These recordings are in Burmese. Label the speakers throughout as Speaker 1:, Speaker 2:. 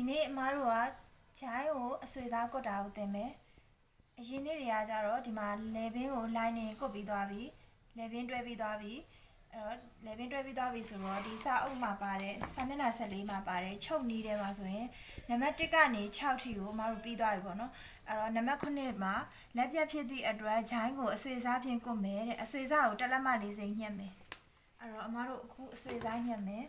Speaker 1: ဒီနေ့အမားတို့ကဂျိုင်းကိုအဆွေသားကွတ်တာကိုသင်မယ်အရင်နေ့တွေကကြတော့ဒီမှာလေဘင်းကို line နေကွတ်ပြီးသွားပြီလေဘင်းတွဲပြီးသွားပြီအဲ့တော့လေဘင်းတွဲပြီးသွားပြီဆိုတော့ဒီစာအုပ်မှာပါတယ်စာမျက်နှာ14မှာပါတယ်ချုပ်နီးတယ်ပါဆိုရင်နံပါတ်1ကနေ6ထိကိုအမားတို့ပြီးသွားပြီပေါ့နော်အဲ့တော့နံပါတ်9မှာလက်ပြတ်ဖြစ်သည့်အတွက်ဂျိုင်းကိုအဆွေစားဖြင့်ကွတ်မယ်တဲ့အဆွေစားကိုတက်လက်မလေးစိမ်ညှက်မယ်အဲ့တော့အမားတို့အခုအဆွေစားညှက်မယ်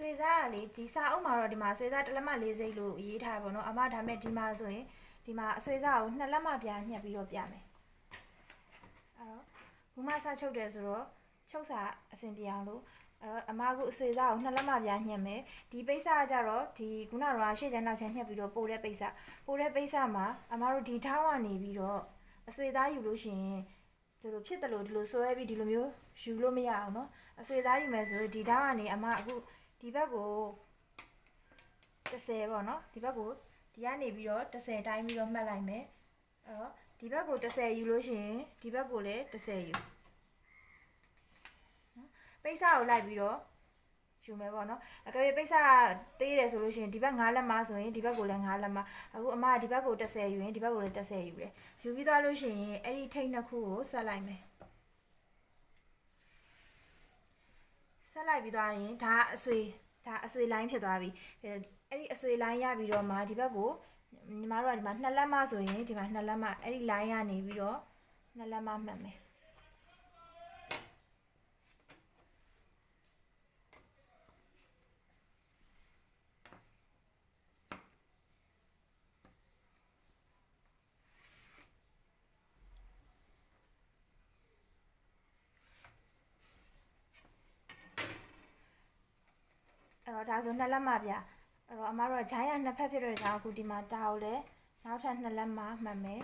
Speaker 1: ဆွေစားကလေဒီစာအုပ်မှာတော့ဒီမှာအဆွေစားတစ်လက်မလေးစိတ်လို့ရေးထားပါတော့အမဒါမဲ့ဒီမှာဆိုရင်ဒီမှာအဆွေစားကိုနှစ်လက်မပြားညှက်ပြီးတော့ပြမယ်အဲ့တော့ဘူးမစချုပ်တယ်ဆိုတော့ချုပ်စာအစဉ်ပြေအောင်လို့အဲ့တော့အမကအဆွေစားကိုနှစ်လက်မပြားညှက်မယ်ဒီပိတ်စာကကြတော့ဒီခုနကတော့ရှေ့ချမ်းနောက်ချမ်းညှက်ပြီးတော့ပို့တဲ့ပိတ်စာပို့တဲ့ပိတ်စာမှာအမတို့ဒီထောင်းကနေပြီးတော့အဆွေသားယူလို့ရှိရင်ဒီလိုဖြစ်တယ်လို့ဒီလိုဆွဲပြီးဒီလိုမျိုးယူလို့မရအောင်เนาะအဆွေသားယူမယ်ဆိုရင်ဒီထောင်းကနေအမအခု ဒီဘက်ကို30ပေါ့နော်ဒီဘက်ကိုဒီကနေပြီးတော့30တိုင်းပြီးတော့မှတ်လိုက်မယ်အဲ့တော့ဒီဘက်ကို30ယူလို့ရှိရင်ဒီဘက်ကိုလည်း30ယူနော်ပိတ်စာကိုလိုက်ပြီးတော့ယူမယ်ပေါ့နော်အကယ်၍ပိတ်စာသေးတယ်ဆိုလို့ရှိရင်ဒီဘက်9လက်မဆိုရင်ဒီဘက်ကိုလည်း9လက်မအခုအမကဒီဘက်ကို30ယူရင်ဒီဘက်ကိုလည်း30ယူတယ်ယူပြီးသွားလို့ရှိရင်အဲ့ဒီထိတ်နှစ်ခုကိုဆက်လိုက်မယ် ဆက်လိုက်ပြီးသွားရင်ဒါအဆွေဒါအဆွေ line ဖြစ်သွားပြီအဲအဲ့ဒီအဆွေ line ရပြီးတော့မှဒီဘက်ကိုညီမတို့ကဒီမှာနှစ်လက်မဆိုရင်ဒီမှာနှစ်လက်မအဲ့ဒီ line ကနေပြီးတော့နှစ်လက်မမှတ်မယ် တော့ဒါဆိုနှစ်လက်မပြအဲ့တော့အမတို့ကဂျိုင်းရနှစ်ဖက်ဖြစ်တဲ့ကြောင့်အခုဒီမှာတာကိုလည်းနောက်ထပ်နှစ်လက်မမှတ်မယ်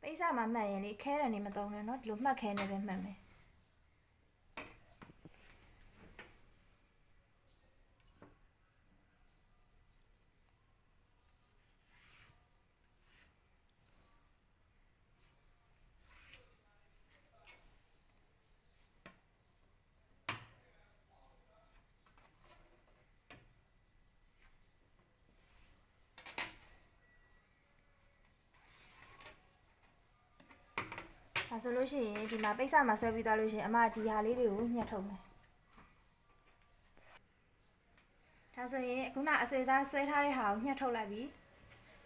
Speaker 1: ပိတ်စမှာမှတ်ရင်လေခဲတယ်နေမသုံးနဲ့เนาะဒီလိုမှတ်ခဲနေပဲမှတ်မယ် ဆိုလို့ရှိရင်ဒီမှာပိတ်စမှာဆွဲပြီးသွားလို့ရှိရင်အမဒီဟာလေးတွေကိုညှက်ထုတ်မယ်ဒါဆိုရင်ခုနအဆွေသားဆွဲထားတဲ့ဟာကိုညှက်ထုတ်လိုက်ပြီ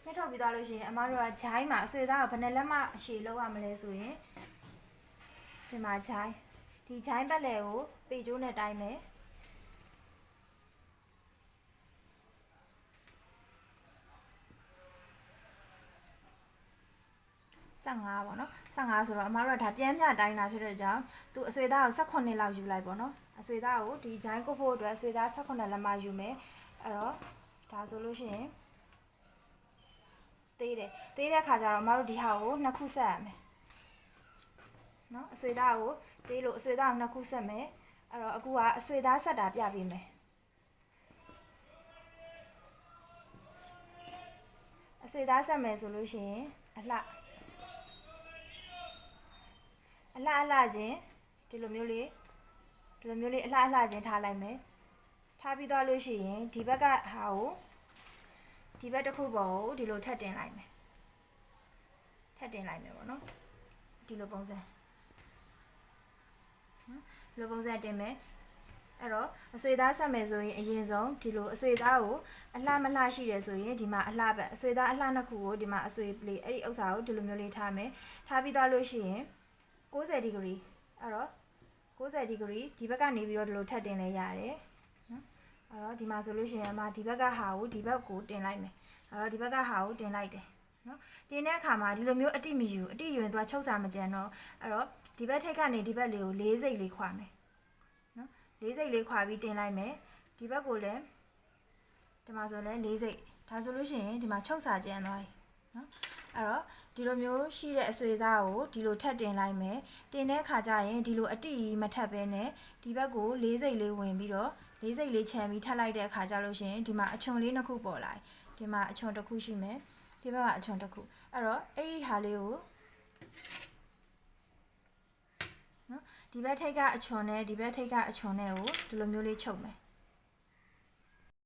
Speaker 1: ညှက်ထုတ်ပြီးသွားလို့ရှိရင်အမတို့ကဂျိုင်းမှာအဆွေသားကဘယ်နဲ့လက်မအရှည်လောက်ရမလဲဆိုရင်ဒီမှာဂျိုင်းဒီဂျိုင်းဘက်လေကိုပေကျိုးနဲ့တိုင်းမယ် 15ပေါ့နော်15ဆိုတော့အမတို့ကဒါပြန်မြတိုင်းတာဖြစ်တဲ့ကြောင့်သူအဆွေသားကို18လောက်ယူလိုက်ပေါ့နော်အဆွေသားကိုဒီဂျိုင်းကုတ်ဖို့အတွက်အဆွေသား18လက်မယူမယ်အဲ့တော့ဒါဆိုလို့ရှိရင်သေးတယ်သေးတဲ့ခါကျတော့အမတို့ဒီဟာကိုနှစ်ခုဆက်ရမယ်နော်အဆွေသားကိုသေးလို့အဆွေသားကိုနှစ်ခုဆက်မယ်အဲ့တော့အခုကအဆွေသားဆက်တာပြပေးမယ်အဆွေသားဆက်မယ်ဆိုလို့ရှိရင်အလှ အလှအလှချင်းဒီလိုမျိုးလေးဒီလိုမျိုးလေးအလှအလှချင်းထားလိုက်မယ်ထားပြီးသွားလို့ရှိရင်ဒီဘက်ကဟာကိုဒီဘက်တစ်ခုပေါ်ကိုဒီလိုထပ်တင်လိုက်မယ်ထပ်တင်လိုက်မယ်ပေါ့နော်ဒီလိုပုံစံနော်ဒီလိုပုံစံတင်မယ်အဲ့တော့အဆွေသားဆက်မယ်ဆိုရင်အရင်ဆုံးဒီလိုအဆွေသားကိုအလှမလှရှိတယ်ဆိုရင်ဒီမှာအလှပဲအဆွေသားအလှနှစ်ခုကိုဒီမှာအဆွေလေးအဲ့ဒီဥစ္စာကိုဒီလိုမျိုးလေးထားမယ်ထားပြီးသွားလို့ရှိရင် 60ဒီဂရီအဲ့တော့60ဒီဂရီဒီဘက်ကနေပြီးတော့ဒီလိုထပ်တင်လဲရတယ်နော်အဲ့တော့ဒီမှာဆိုလို့ရှိရင်အမဒီဘက်ကဟာကိုဒီဘက်ကိုတင်လိုက်မယ်အဲ့တော့ဒီဘက်ကဟာကိုတင်လိုက်တယ်နော်တင်တဲ့အခါမှာဒီလိုမျိုးအတိမယူအတိယူရင်သူကချုပ်စာမကြံတော့အဲ့တော့ဒီဘက်ထိပ်ကနေဒီဘက်လေးကို၄စိတ်လေးခွာမယ်နော်၄စိတ်လေးခွာပြီးတင်လိုက်မယ်ဒီဘက်ကိုလည်းဒီမှာဆိုလည်း၄စိတ်ဒါဆိုလို့ရှိရင်ဒီမှာချုပ်စာကြံသွားပြီနော် အဲ့တော့ဒီလိုမျိုးရှိတဲ့အဆွေသားကိုဒီလိုထပ်တင်လိုက်မယ်တင်တဲ့အခါကျရင်ဒီလိုအတိကြီးမထပ်ဘဲနဲ့ဒီဘက်ကိုလေးစိတ်လေးဝင်ပြီးတော့လေးစိတ်လေးခြံပြီးထပ်လိုက်တဲ့အခါကျလို့ရှိရင်ဒီမှာအချွန်လေးနှစ်ခုပေါ်လာတယ်ဒီမှာအချွန်တစ်ခုရှိမယ်ဒီဘက်မှာအချွန်တစ်ခုအဲ့တော့အဲ့ဒီဟာလေးကိုဒီဘက်ထိတ်ကအချွန်နဲ့ဒီဘက်ထိတ်ကအချွန်နဲ့ကိုဒီလိုမျိုးလေးချုပ်မယ်